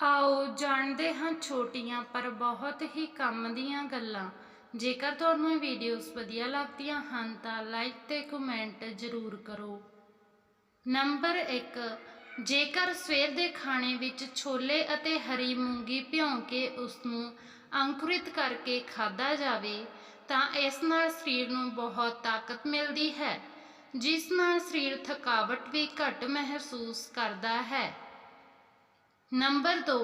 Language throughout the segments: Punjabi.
ਆਓ ਜਾਣਦੇ ਹਾਂ ਛੋਟੀਆਂ ਪਰ ਬਹੁਤ ਹੀ ਕੰਮ ਦੀਆਂ ਗੱਲਾਂ। ਜੇਕਰ ਤੁਹਾਨੂੰ ਇਹ ਵੀਡੀਓਜ਼ ਵਧੀਆ ਲੱਗਦੀਆਂ ਹਨ ਤਾਂ ਲਾਈਕ ਤੇ ਕਮੈਂਟ ਜ਼ਰੂਰ ਕਰੋ। ਨੰਬਰ 1 ਜੇਕਰ ਸਵੇਰ ਦੇ ਖਾਣੇ ਵਿੱਚ ਛੋਲੇ ਅਤੇ ਹਰੀ ਮੂੰਗੀ ਭਿਉਂ ਕੇ ਉਸ ਨੂੰ ਅੰਕੁਰਿਤ ਕਰਕੇ ਖਾਧਾ ਜਾਵੇ, ਤਾਂ ਇਸ ਨਾਲ ਸਰੀਰ ਨੂੰ ਬਹੁਤ ਤਾਕਤ ਮਿਲਦੀ ਹੈ, ਜਿਸ ਨਾਲ ਸਰੀਰ ਥਕਾਵਟ ਵੀ ਘੱਟ ਮਹਿਸੂਸ ਕਰਦਾ ਹੈ। ਨੰਬਰ 2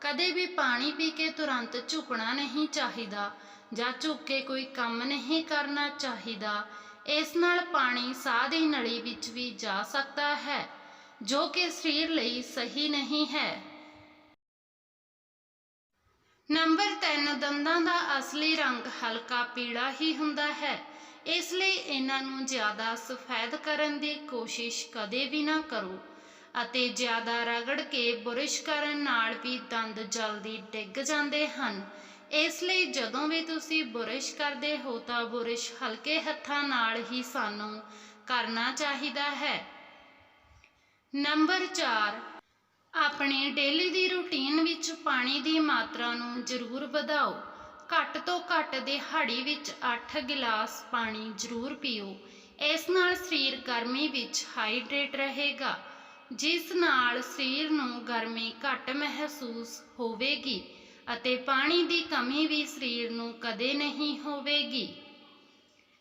ਕਦੇ ਵੀ ਪਾਣੀ ਪੀ ਕੇ ਤੁਰੰਤ ਝੁਕਣਾ ਨਹੀਂ ਚਾਹੀਦਾ ਜਾਂ ਝੁੱਕ ਕੇ ਕੋਈ ਕੰਮ ਨਹੀਂ ਕਰਨਾ ਚਾਹੀਦਾ, ਇਸ ਨਾਲ ਪਾਣੀ ਸਾਹ ਦੀ ਨਲੀ ਵਿੱਚ ਵੀ ਜਾ ਸਕਦਾ ਹੈ, ਜੋ ਕਿ ਸਰੀਰ ਲਈ ਸਹੀ ਨਹੀਂ ਹੈ। ਨੰਬਰ 3 ਦੰਦਾਂ ਦਾ ਅਸਲੀ ਰੰਗ ਹਲਕਾ ਪੀਲਾ ਹੀ ਹੁੰਦਾ ਹੈ, ਇਸ ਲਈ ਇਹਨਾਂ ਨੂੰ ਜ਼ਿਆਦਾ ਸਫੈਦ ਕਰਨ ਦੀ ਕੋਸ਼ਿਸ਼ ਕਦੇ ਵੀ ਨਾ ਕਰੋ। ਅਤੇ ਜ਼ਿਆਦਾ ਰਗੜ ਕੇ ਬੁਰਸ਼ ਕਰਨ ਨਾਲ ਵੀ ਦੰਦ ਜਲਦੀ ਡਿੱਗ ਜਾਂਦੇ ਹਨ। ਇਸ ਲਈ ਜਦੋਂ ਵੀ ਤੁਸੀਂ ਬੁਰਸ਼ ਕਰਦੇ ਹੋ ਤਾਂ ਬੁਰਸ਼ ਹਲਕੇ ਹੱਥਾਂ ਨਾਲ ਹੀ ਸਾਨੂੰ ਕਰਨਾ ਚਾਹੀਦਾ ਹੈ। ਨੰਬਰ 4 ਆਪਣੀ ਡੇਲੀ ਦੀ ਰੁਟੀਨ ਵਿੱਚ ਪਾਣੀ ਦੀ ਮਾਤਰਾ ਨੂੰ ਜ਼ਰੂਰ ਵਧਾਓ। ਘੱਟ ਤੋਂ ਘੱਟ ਦਿਹਾੜੀ ਵਿੱਚ 8 ਗਿਲਾਸ ਪਾਣੀ ਜ਼ਰੂਰ ਪੀਓ। ਇਸ ਨਾਲ ਸਰੀਰ ਗਰਮੀ ਵਿੱਚ ਹਾਈਡਰੇਟ ਰਹੇਗਾ। ਜਿਸ ਨਾਲ ਸਰੀਰ ਨੂੰ ਗਰਮੀ ਘੱਟ ਮਹਿਸੂਸ ਹੋਵੇਗੀ ਅਤੇ ਪਾਣੀ ਦੀ ਕਮੀ ਵੀ ਸਰੀਰ ਨੂੰ ਕਦੇ ਨਹੀਂ ਹੋਵੇਗੀ।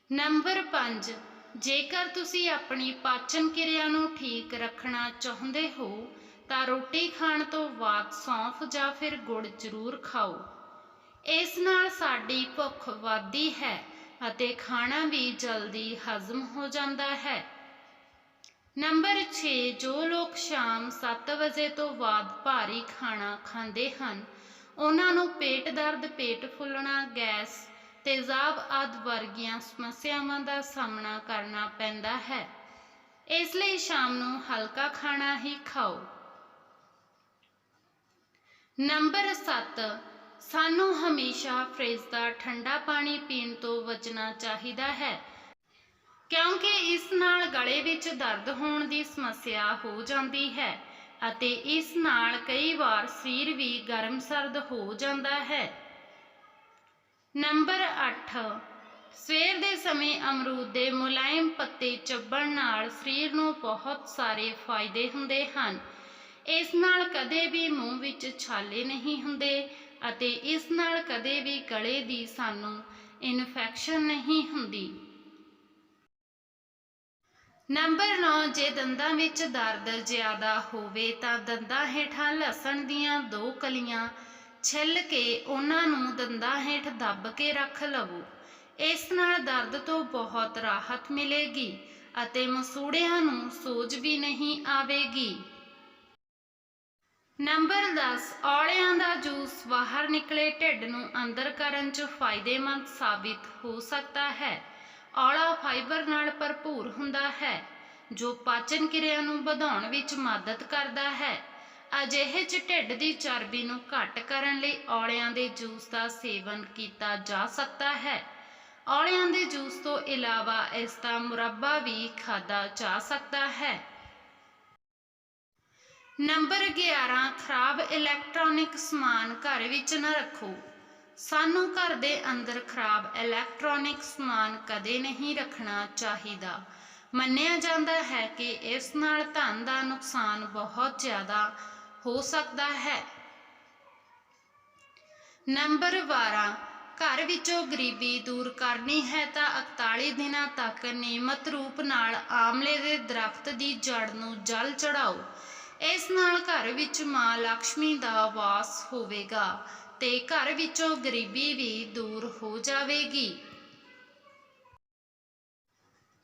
ਨੰਬਰ 5 ਜੇਕਰ ਤੁਸੀਂ ਆਪਣੀ ਪਾਚਨ ਕਿਰਿਆ ਨੂੰ ਠੀਕ ਰੱਖਣਾ ਚਾਹੁੰਦੇ ਹੋ, ਤਾਂ ਰੋਟੀ ਖਾਣ ਤੋਂ ਬਾਅਦ ਸੌਂਫ ਜਾਂ ਫਿਰ ਗੁੜ ਜ਼ਰੂਰ ਖਾਓ। ਇਸ ਨਾਲ ਸਾਡੀ ਭੁੱਖ ਵੱਧਦੀ ਹੈ ਅਤੇ ਖਾਣਾ ਵੀ ਜਲਦੀ ਹਜ਼ਮ ਹੋ ਜਾਂਦਾ ਹੈ। ਨੰਬਰ 6 ਜੋ ਲੋਕ ਸ਼ਾਮ 7 ਵਜੇ ਤੋਂ ਬਾਅਦ ਭਾਰੀ ਖਾਣਾ ਖਾਂਦੇ ਹਨ, ਉਹਨਾਂ ਨੂੰ ਪੇਟ ਦਰਦ, ਪੇਟ ਫੁੱਲਣਾ, ਗੈਸ ਤੇਜ਼ਾਬ ਆਦਿ ਵਰਗੀਆਂ ਸਮੱਸਿਆਵਾਂ ਦਾ ਸਾਹਮਣਾ ਕਰਨਾ ਪੈਂਦਾ ਹੈ। ਇਸ ਲਈ ਸ਼ਾਮ ਨੂੰ ਹਲਕਾ ਖਾਣਾ ਹੀ ਖਾਓ। ਨੰਬਰ 7 ਸਾਨੂੰ ਹਮੇਸ਼ਾ ਫ੍ਰਿਜ ਦਾ ਠੰਡਾ ਪਾਣੀ ਪੀਣ ਤੋਂ ਬਚਣਾ ਚਾਹੀਦਾ ਹੈ। ਕਿਉਂਕਿ ਇਸ ਨਾਲ ਗਲੇ ਵਿੱਚ ਦਰਦ ਹੋਣ ਦੀ ਸਮੱਸਿਆ ਹੋ ਜਾਂਦੀ ਹੈ ਅਤੇ ਇਸ ਨਾਲ ਕਈ ਵਾਰ ਸਰੀਰ ਵੀ ਗਰਮ ਸਰਦ ਹੋ ਜਾਂਦਾ ਹੈ। ਨੰਬਰ 8 ਸਵੇਰ ਦੇ ਸਮੇਂ ਅਮਰੂਦ ਦੇ ਮੁਲਾਇਮ ਪੱਤੇ ਚੱਬਣ ਨਾਲ ਸਰੀਰ ਨੂੰ ਬਹੁਤ ਸਾਰੇ ਫਾਇਦੇ ਹੁੰਦੇ ਹਨ। ਇਸ ਨਾਲ ਕਦੇ ਵੀ ਮੂੰਹ ਵਿੱਚ ਛਾਲੇ ਨਹੀਂ ਹੁੰਦੇ ਅਤੇ ਇਸ ਨਾਲ ਕਦੇ ਵੀ ਗਲੇ ਦੀ ਸਾਨੂੰ ਇਨਫੈਕਸ਼ਨ ਨਹੀਂ ਹੁੰਦੀ। ਨੰਬਰ 9 ਜੇ ਦੰਦਾਂ ਵਿੱਚ ਦਰਦ ਜ਼ਿਆਦਾ ਹੋਵੇ ਤਾਂ ਦੰਦਾਂ ਹੇਠਾਂ ਲਸਣ ਦੀਆਂ ਦੋ ਕਲੀਆਂ ਛਿੱਲ ਕੇ ਉਹਨਾਂ ਨੂੰ ਦੰਦਾਂ ਹੇਠ ਦੱਬ ਕੇ ਰੱਖ ਲਵੋ। ਇਸ ਨਾਲ ਦਰਦ ਤੋਂ ਬਹੁਤ ਰਾਹਤ ਮਿਲੇਗੀ ਅਤੇ ਮਸੂੜਿਆਂ ਨੂੰ ਸੋਜ ਵੀ ਨਹੀਂ ਆਵੇਗੀ। ਨੰਬਰ 10 ਔਲਿਆਂ ਦਾ ਜੂਸ ਬਾਹਰ ਨਿਕਲੇ ਢਿੱਡ ਨੂੰ ਅੰਦਰ ਕਰਨ 'ਚ ਫਾਇਦੇਮੰਦ ਸਾਬਿਤ ਹੋ ਸਕਦਾ ਹੈ। ਔਲਾ ਫਾਈਬਰ ਨਾਲ ਭਰਪੂਰ ਹੁੰਦਾ ਹੈ, ਜੋ ਪਾਚਨ ਕਿਰਿਆ ਨੂੰ ਵਧਾਉਣ ਵਿੱਚ ਮਦਦ ਕਰਦਾ ਹੈ। ਅਜਿਹੇ 'ਚ ਢਿੱਡ ਦੀ ਚਰਬੀ ਨੂੰ ਘੱਟ ਕਰਨ ਲਈ ਔਲਿਆਂ ਦੇ ਜੂਸ ਦਾ ਸੇਵਨ ਕੀਤਾ ਜਾ ਸਕਦਾ ਹੈ। ਔਲਿਆਂ ਦੇ ਜੂਸ ਤੋਂ ਇਲਾਵਾ ਇਸ ਦਾ ਮੁਰੱਬਾ ਵੀ ਖਾਦਾ ਜਾ ਸਕਦਾ ਹੈ। ਨੰਬਰ 11 ਖਰਾਬ ਇਲੈਕਟ੍ਰੋਨਿਕ ਸਮਾਨ ਘਰ ਵਿੱਚ ਨਾ ਰੱਖੋ। ਸਾਨੂੰ ਘਰ ਦੇ ਅੰਦਰ ਖਰਾਬ ਇਲੈਕਟ੍ਰੋਨਿਕ ਸਮਾਨ ਕਦੇ ਨਹੀਂ ਰੱਖਣਾ ਚਾਹੀਦਾ। ਮੰਨਿਆ ਜਾਂਦਾ ਹੈ ਕਿ ਇਸ ਨਾਲ ਧਨ ਦਾ ਨੁਕਸਾਨ ਬਹੁਤ ਜ਼ਿਆਦਾ ਹੋ ਸਕਦਾ ਹੈ। ਨੰਬਰ 12 ਘਰ ਵਿੱਚੋਂ ਗਰੀਬੀ ਦੂਰ ਕਰਨੀ ਹੈ ਤਾਂ 41 ਦਿਨਾਂ ਤੱਕ ਨਿਯਮਤ ਰੂਪ ਨਾਲ ਆਮਲੇ ਦੇ ਦਰਖਤ ਦੀ ਜੜ ਨੂੰ ਜਲ ਚੜਾਓ ਇਸ ਨਾਲ ਘਰ ਵਿੱਚ ਮਾਂ ਲక్ష్ਮੀ ਦਾ ਵਾਸ ਹੋਵੇਗਾ। ਤੇ ਘਰ ਵਿੱਚੋਂ ਗਰੀਬੀ ਵੀ ਦੂਰ ਹੋ ਜਾਵੇਗੀ।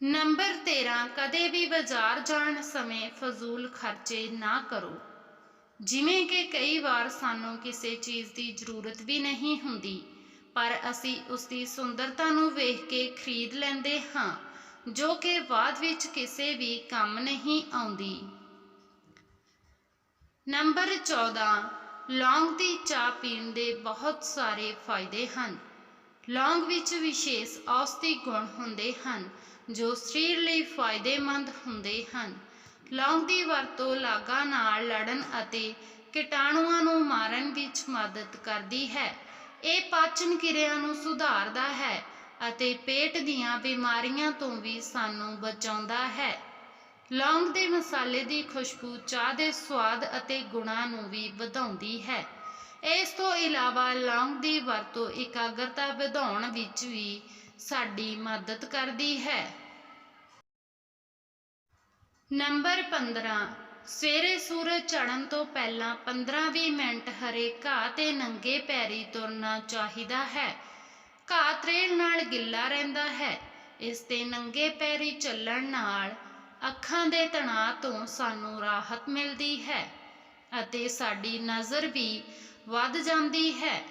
ਨੰਬਰ 13 ਕਦੇ ਵੀ ਬਾਜ਼ਾਰ ਜਾਣ ਸਮੇਂ ਫਜ਼ੂਲ ਖਰਚੇ ਨਾ ਕਰੋ। ਜਿਵੇਂ ਕਿ ਕਈ ਵਾਰ ਸਾਨੂੰ ਕਿਸੇ ਚੀਜ਼ ਦੀ ਜ਼ਰੂਰਤ ਵੀ ਨਹੀਂ ਹੁੰਦੀ, ਪਰ ਅਸੀਂ ਉਸ ਦੀ ਸੁੰਦਰਤਾ ਨੂੰ ਵੇਖ ਕੇ ਖਰੀਦ ਲੈਂਦੇ ਹਾਂ, ਜੋ ਕਿ ਬਾਅਦ ਵਿੱਚ ਕਿਸੇ ਵੀ ਕੰਮ ਨਹੀਂ ਆਉਂਦੀ। ਨੰਬਰ 14 ਲੌਂਗ ਦੀ ਚਾਹ ਪੀਣ ਦੇ ਬਹੁਤ ਸਾਰੇ ਫਾਇਦੇ ਹਨ। ਲੌਂਗ ਵਿੱਚ ਵਿਸ਼ੇਸ਼ ਔਸ਼ਧੀ ਗੁਣ ਹੁੰਦੇ ਹਨ, ਜੋ ਸਰੀਰ ਲਈ ਫਾਇਦੇਮੰਦ ਹੁੰਦੇ ਹਨ। ਲੌਂਗ ਦੀ ਵਰਤੋਂ ਲਾਗਾਂ ਨਾਲ ਲੜਨ ਅਤੇ ਕੀਟਾਣੂਆਂ ਨੂੰ ਮਾਰਨ ਵਿੱਚ ਮਦਦ ਕਰਦੀ ਹੈ। ਇਹ ਪਾਚਨ ਕਿਰਿਆ ਨੂੰ ਸੁਧਾਰਦਾ ਹੈ ਅਤੇ ਪੇਟ ਦੀਆਂ ਬਿਮਾਰੀਆਂ ਤੋਂ ਵੀ ਸਾਨੂੰ ਬਚਾਉਂਦਾ ਹੈ। ਲੌਂਗ ਦੇ ਮਸਾਲੇ ਦੀ ਖੁਸ਼ਬੂ ਚਾਹ ਦੇ ਸਵਾਦ ਅਤੇ ਗੁਣਾਂ ਨੂੰ ਵੀ ਵਧਾਉਂਦੀ ਹੈ। ਇਸ ਤੋਂ ਇਲਾਵਾ ਲੌਂਗ ਦੀ ਵਰਤੋਂ ਇਕਾਗਰਤਾ ਵਧਾਉਣ ਵਿੱਚ ਵੀ ਸਾਡੀ ਮਦਦ ਕਰਦੀ ਹੈ। ਨੰਬਰ 15 ਸਵੇਰੇ ਸੂਰਜ ਚੜ੍ਹਨ ਤੋਂ ਪਹਿਲਾਂ 15-20 ਮਿੰਟ ਹਰੇ ਘਾਹ ਤੇ ਨੰਗੇ ਪੈਰੀ ਤੁਰਨਾ ਚਾਹੀਦਾ ਹੈ। ਘਾਹ ਤਰੇਲ ਨਾਲ ਗਿੱਲਾ ਰਹਿੰਦਾ ਹੈ। ਇਸ ਤੇ ਨੰਗੇ ਪੈਰੀ ਚੱਲਣ ਨਾਲ ਅੱਖਾਂ ਦੇ ਤਣਾਅ ਤੋਂ ਸਾਨੂੰ ਰਾਹਤ ਮਿਲਦੀ ਹੈ ਅਤੇ ਸਾਡੀ ਨਜ਼ਰ ਵੀ ਵੱਧ ਜਾਂਦੀ ਹੈ।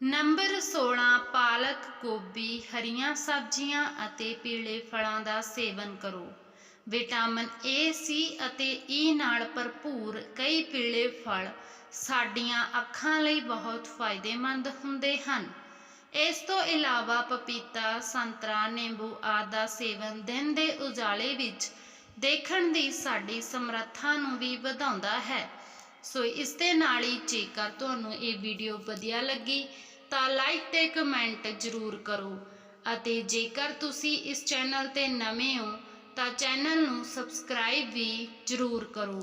ਨੰਬਰ 16 ਪਾਲਕ, ਗੋਭੀ, ਹਰੀਆਂ ਸਬਜ਼ੀਆਂ ਅਤੇ ਪੀਲੇ ਫਲਾਂ ਦਾ ਸੇਵਨ ਕਰੋ। ਵਿਟਾਮਿਨ ਏ ਸੀ ਅਤੇ ਈ ਨਾਲ ਭਰਪੂਰ ਕਈ ਪੀਲੇ ਫਲ ਸਾਡੀਆਂ ਅੱਖਾਂ ਲਈ ਬਹੁਤ ਫਾਇਦੇਮੰਦ ਹੁੰਦੇ ਹਨ। ਇਸ ਤੋਂ ਇਲਾਵਾ ਪਪੀਤਾ, ਸੰਤਰਾ, ਨਿੰਬੂ ਆਦਿ ਦਾ ਸੇਵਨ ਦਿਨ ਦੇ ਉਜਾਲੇ ਵਿੱਚ ਦੇਖਣ ਦੀ ਸਾਡੀ ਸਮਰੱਥਾ ਨੂੰ ਵੀ ਵਧਾਉਂਦਾ ਹੈ। ਸੋ ਇਸ ਦੇ ਨਾਲ ਹੀ ਜੇਕਰ ਤੁਹਾਨੂੰ ਇਹ ਵੀਡੀਓ ਵਧੀਆ ਲੱਗੀ ਤਾਂ ਲਾਈਕ ਤੇ ਕਮੈਂਟ ਜ਼ਰੂਰ ਕਰੋ ਅਤੇ ਜੇਕਰ ਤੁਸੀਂ ਇਸ ਚੈਨਲ ਤੇ ਨਵੇਂ ਹੋ ਤਾਂ ਚੈਨਲ ਨੂੰ ਸਬਸਕ੍ਰਾਈਬ ਵੀ ਜ਼ਰੂਰ ਕਰੋ।